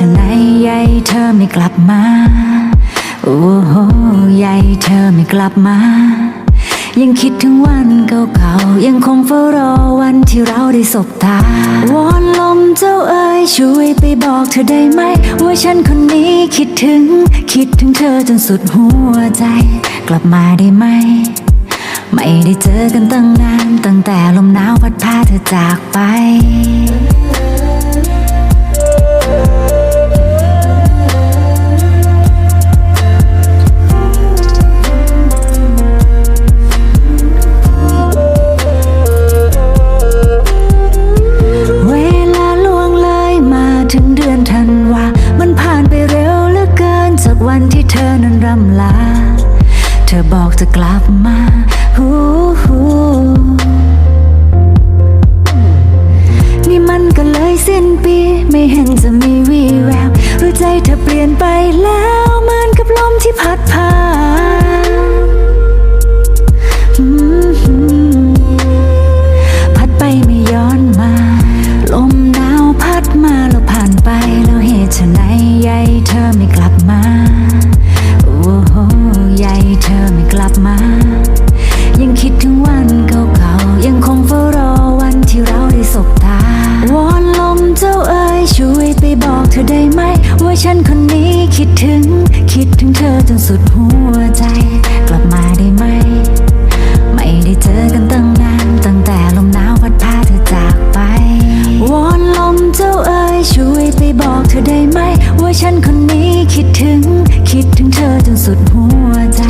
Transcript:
านไปแล้วเหนใยเธอไม่กลับมาโอ้โหใยเธอไม่กลับมา ยังคิดถึงวันเก่าๆยังคงเฝ้ารอวันที่เราได้สบตาวอนลมเจ้าเอ๋ยช่วยไปบอกเธอได้ไหม ว่าฉันคนนี้คิดถึง คิดถึงเธอจนสุดหัวใจ กลับมาได้ไหมไม่ได้เจอกันตั้งนาน ตั้งแต่ลมหนาวพัดพาเธอจากไป อนั้นรำลา เธอบอกจะกลับมาฮู้ฮู้นี่มันก็เลยสิ้นปี ไม่เห็นจะมีวี่แววหรือใจเธอเปลี่ยนไปแล้วเหมือนกับลมที่พัดผ่านพัดไปไม่ย้อนมา ลมหนาวพัดมาแล้วผ่านไปแล้วเหตุไฉน ตาวอนลมเจ้าเอ๋ยช่วยไปบอกเธอได้ไหม ว่าฉันคนนี้คิดถึง คิดถึงเธอจนสุดหัวใจ กลับมาได้ไหม ไม่ได้เจอกันตั้งนานตั้งแต่ลมหนาวพัดพาเธอจากไปวอนลมเจ้าเอ๋ยช่วยไปบอกเธอได้ไหม ว่าฉันคนนี้คิดถึง คิดถึงเธอจนสุดหัวใจ